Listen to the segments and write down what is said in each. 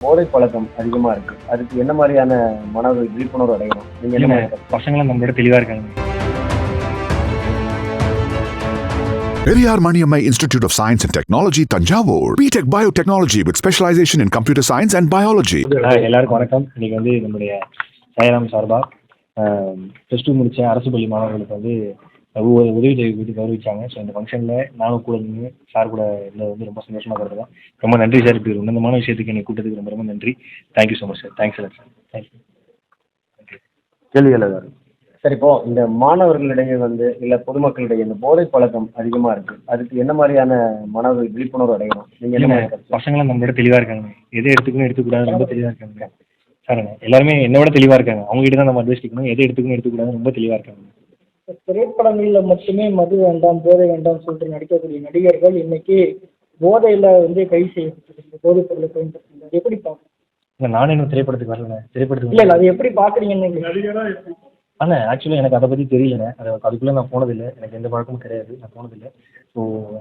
போதை பழக்கம் அதிகமா இருக்கு அதுக்கு என்ன மாதிரியான மன விழிப்புணர்வு அடையணும் நீங்க என்ன? பசங்களாம் நம்மளோட தெளிவாக இருக்காங்க Periyar Maniammai Institute of Science and Technology, Tanjavur. BTech Biotechnology with specialization in computer science and biology. ஆ, எல்லாருக்கும் வணக்கம் இன்னைக்கு வந்து நம்முடைய சாயராம் சார்பா ப்ளஸ் டூ முடிச்ச அரசு பள்ளி மாணவர்களுக்கு வந்து உ- உதவித்தொகை கொடுத்து கௌரவிச்சாங்க. ஸோ இந்த ஃபங்க்ஷனில் நானும் கூட நின்று சார் கூட இருந்தது வந்து ரொம்ப சந்தோஷமாக கருதுறோம் ரொம்ப நன்றி சார் இப்படி ஒரு உன்னதமான விஷயத்துக்கு என்னை கூட்டத்துக்கு ரொம்ப ரொம்ப நன்றி. Thank you so much sir thanks sir thank you கேள்விகள் ஏதாவது சரி இப்போ இந்த மாணவர்களிடையே வந்து இல்ல பொதுமக்களிடையே இந்த போதை பழக்கம் அதிகமா இருக்கு. அதுக்கு என்ன மாதிரியான மன விழிப்புணர்வு அடையணும்? நீங்க என்ன? பசங்களாம் நம்மளோட தெளிவாக இருக்காங்க. எதை எடுத்துக்கணும் எடுத்துக்கூடாது ரொம்ப தெளிவாக இருக்காங்க. சாருங்க எல்லாருமே என்னோட தெளிவாக இருக்காங்க. அவங்க கிட்ட தான் நம்ம அட்வைஸ் கேட்கணும். எதை எடுத்துக்கணும் எடுத்துக்கூடாது ரொம்ப தெளிவாக இருக்காங்க. திரைப்படங்களில் மட்டுமே மது வேண்டாம் போதை வேண்டாம் சொல்லிட்டு நடிக்கக்கூடிய நடிகர்கள் இன்னைக்கு போதையில வந்து கைது செய்யப்பட்டிருக்கு போதைப் பொருளை பயன்படுத்துறது அது எப்படி பார்க்கணும் இல்லை நானே இன்னும் திரைப்படத்துக்கு வரல திரைப்படத்துக்கு இல்ல இல்ல அது எப்படி பாக்குறீங்கன்னு ஆனால் ஆக்சுவலாக எனக்கு அதை பற்றி தெரியலண்ணே. அது அதுக்குள்ளே நான் போனதில்லை. எனக்கு எந்த பழக்கமும் கிடையாது. நான் போனதில்லை. ஸோ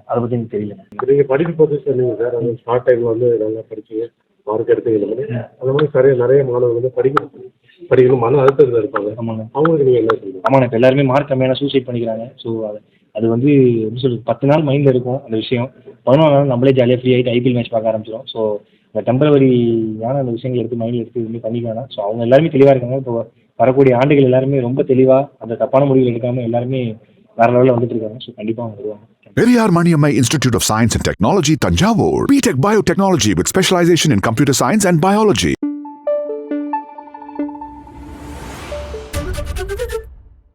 அதை பற்றி எனக்கு தெரியல. நீங்க படிப்பு பற்றி சொன்னீங்க சார். அந்த ஷார்ட் டைம்ல வந்து நல்லா படிச்சீங்க. மார்க் எடுத்தீங்க. அந்த மாதிரி சரியா நிறைய மாணவர்கள் வந்து படிக்கணும் படிக்கணும் மன அழுத்தத்தில் இருப்பாங்க. ஆமாங்க. அவங்களுக்கு நீங்க என்ன சொல்லுங்க ஆமாண்ணே இப்போ எல்லாருமே மார்க் கம்மியான சூசைட் பண்ணிக்கிறாங்க. ஸோ அது அது வந்து எப்படி சொல்றது பத்து நாள் மைண்டில் இருக்கும் அந்த விஷயம். பதினொன்று நாள் நம்மளே ஜாலியாக ஃப்ரீ ஆகிட்டு ஐபிஎல் மேட்ச் பார்க்க ஆரம்பிச்சிடும் ஸோ இந்த டெம்பரவரியான அந்த விஷயங்களை எடுத்து மைண்டில் எடுத்து எதுவுமே பண்ணிக்க வேணாம் ஸோ அவங்க எல்லாருமே தெளிவாக இருக்காங்க. இப்போ வரக்கூடிய ஆண்டுகள் எல்லாருமே ரொம்ப தெளிவாக அந்த தப்பான முடிவுகள் எடுக்காமல் எல்லாருமே வேற லெவலில் வந்துட்டு இருக்காங்க. ஸோ கண்டிப்பாக அவங்க வருவாங்க. Periyar Maniammai Institute of Science and Technology, Tanjavur. BTech Biotechnology with specialization in computer science and biology. どどど。